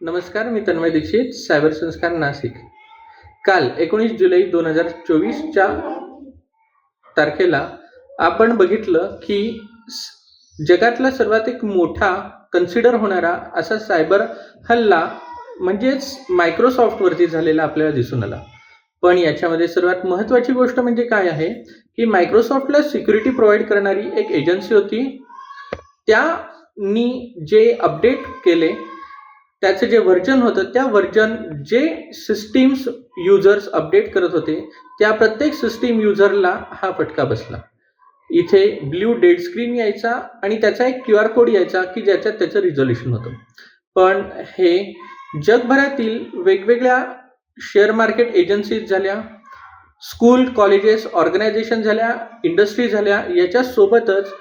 नमस्कार मी तन्मय दीक्षित सायबर संस्कार नाशिक. काल एकोणीस जुलै दोन हजार चोवीसच्या तारखेला आपण बघितलं की जगातला सर्वात एक मोठा कन्सिडर होणारा असा सायबर हल्ला म्हणजेच मायक्रोसॉफ्टवरती झालेला आपल्याला दिसून आला. पण याच्यामध्ये सर्वात महत्त्वाची गोष्ट म्हणजे काय आहे की मायक्रोसॉफ्टला सिक्युरिटी प्रोव्हाइड करणारी एक एजन्सी होती. त्यांनी जे अपडेट केले त्याचं जे व्हर्जन होतं त्या व्हर्जन जे सिस्टीम्स युजर्स अपडेट करत होते त्या प्रत्येक सिस्टीम युजरला हा फटका बसला. इथे ब्ल्यू डेड स्क्रीन यायचा आणि त्याचा एक क्यू आर कोड यायचा की ज्याच्यात त्याचं रिझोल्युशन होतं. पण हे जगभरातील वेगवेगळ्या शेअर मार्केट एजन्सीज झाल्या स्कूल कॉलेजेस ऑर्गनायझेशन झाल्या इंडस्ट्री झाल्या याच्यासोबतच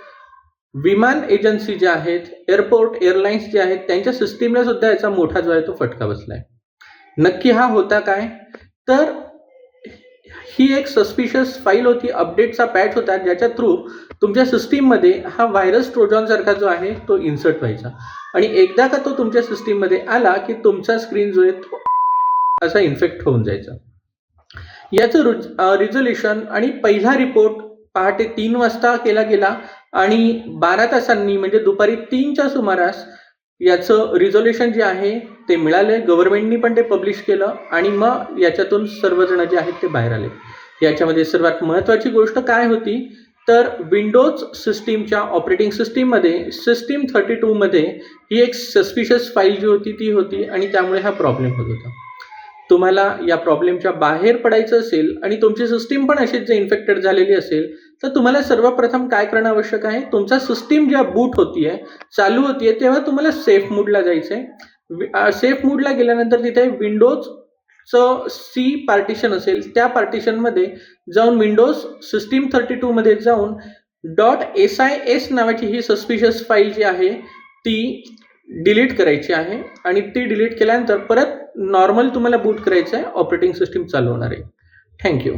विमान एजन्सी ज्या आहेत एअरपोर्ट एअरलाईन्स जे आहेत त्यांच्या सिस्टीमला सुद्धा याचा मोठा जो आहे तो फटका बसलाय. नक्की हा होता काय? तर ही एक सस्पिशियस फाईल होती. अपडेटचा पॅच होता ज्याच्या थ्रू तुमच्या सिस्टीममध्ये हा व्हायरस ट्रोजॉनसारखा जो आहे तो इन्सर्ट व्हायचा. आणि एकदा का तो तुमच्या सिस्टीममध्ये आला की तुमचा स्क्रीन जो आहे तो असा इन्फेक्ट होऊन जायचा. याचं रिझोल्युशन आणि पहिला रिपोर्ट पहाटे तीन वाजता केला गेला आणि बारा तासांनी म्हणजे दुपारी तीनच्या सुमारास याचं रिझोल्युशन जे आहे ते मिळाले गव्हर्नमेंटनी पण ते पब्लिश केलं आणि मग याच्यातून सर्वजण जे आहेत ते बाहेर आले. याच्यामध्ये सर्वात महत्त्वाची गोष्ट काय होती? तर विंडोज सिस्टीमच्या ऑपरेटिंग सिस्टीममध्ये सिस्टीम थर्टी टूमध्ये ही एक सस्पिशियस फाईल जी होती ती होती आणि त्यामुळे हा प्रॉब्लेम होत होता. तुम्हाला या प्रॉब्लेमच्या बाहेर पडायचं असेल आणि तुमची सिस्टीम पण अशीच जर इन्फेक्टेड झालेली असेल तर तुम्हाला सर्वप्रथम काय करणं आवश्यक आहे? तुमचा सिस्टीम ज्या बूट होतीये चालू होतीये तेव्हा तुम्हाला सेफ मूडला जायचं आहे सेफ मूडला गेल्यानंतर तिथे विंडोजचं सी पार्टिशन असेल त्या पार्टिशनमध्ये जाऊन विंडोज सिस्टीम थर्टी टूमध्ये जाऊन डॉट एस आय एस नावाची ही सस्पिशियस फाईल जी आहे ती डिलीट करायची आहे आणि ती डिलीट केल्यानंतर परत नॉर्मल तुम्हाला बूट करायचं आहे ऑपरेटिंग सिस्टीम चालू होणार आहे थँक्यू